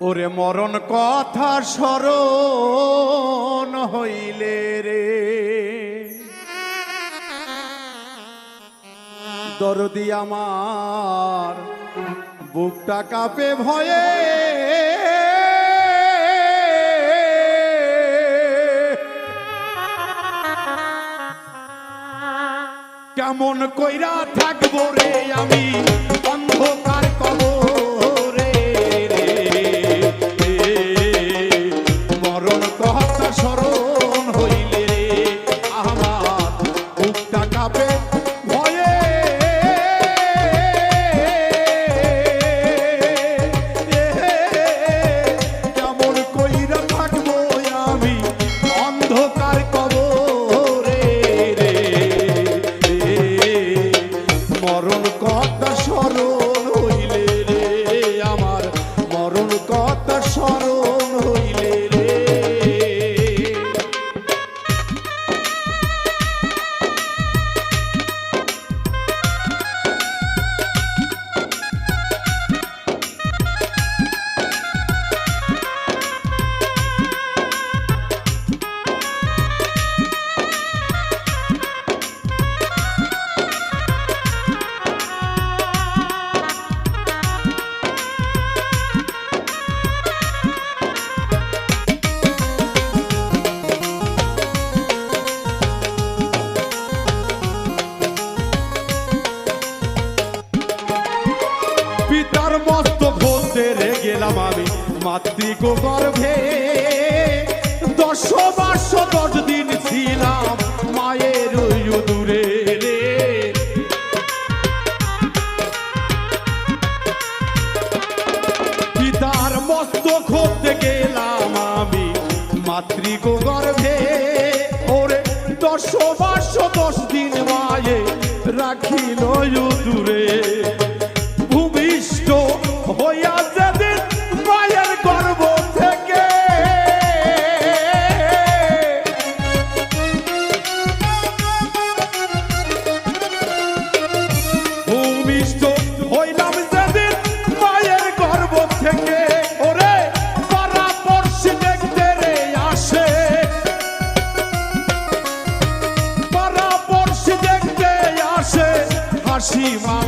ওরে মরণ কথা স্মরণ হইলে রে। দরদি আমার, বুকটা কাঁপে ভয়ে। কেমন কইরা থাকব রে আমি, অন্ধকার মাতৃক গর্ভে দশ বারশ দশ দিন ছিলাম মায়ের দূরে রে। পিতার মস্তক হতে গেলাম আমি মাতৃক গর্ভে। cima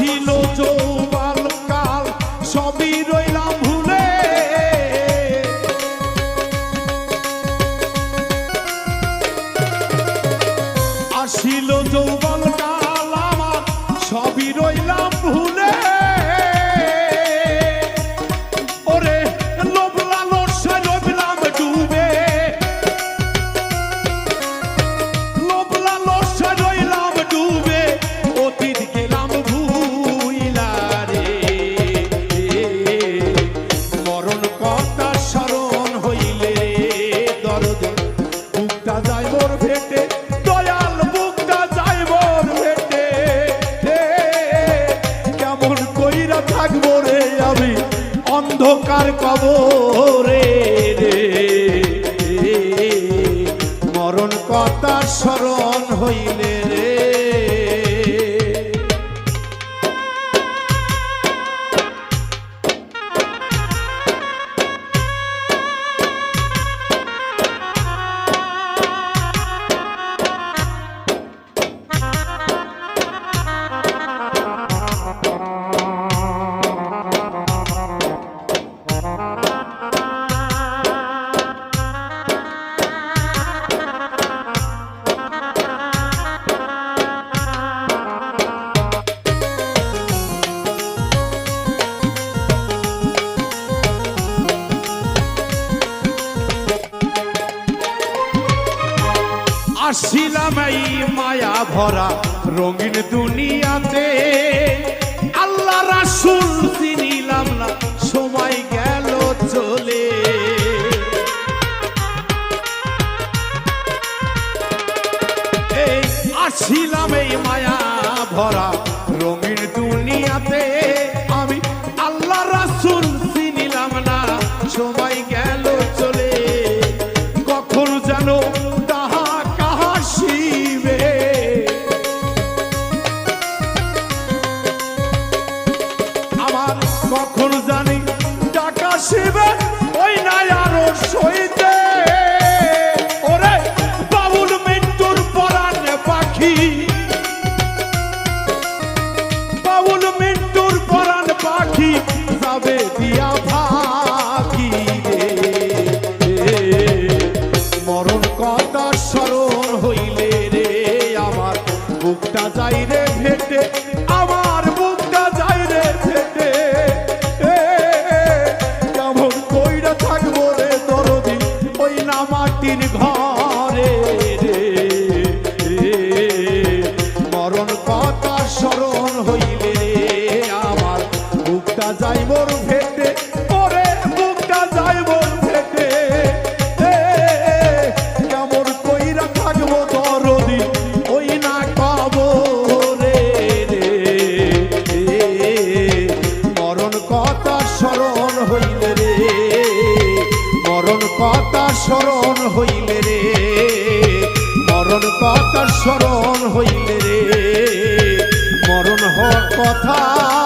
ছিল চৌ কবরে রে। মরণ কথা স্মরণ হইলে রে। আসিলাম এই মায়া ভরা রঙিন দুনিয়াতে। আল্লাহ রাসুল চিনিলাম না, সময় গেল চলে। আসছিলাম এই মায়া ভরা স্মরণ হইলে আমার বুকটা ওরে বুকটা কেমন কইরা থাকব দরদি ওই না মরণ কথা স্মরণ হইলে রে, মরণ কথা স্মরণ হইলে রে, মরণ কথা স্মরণ কথা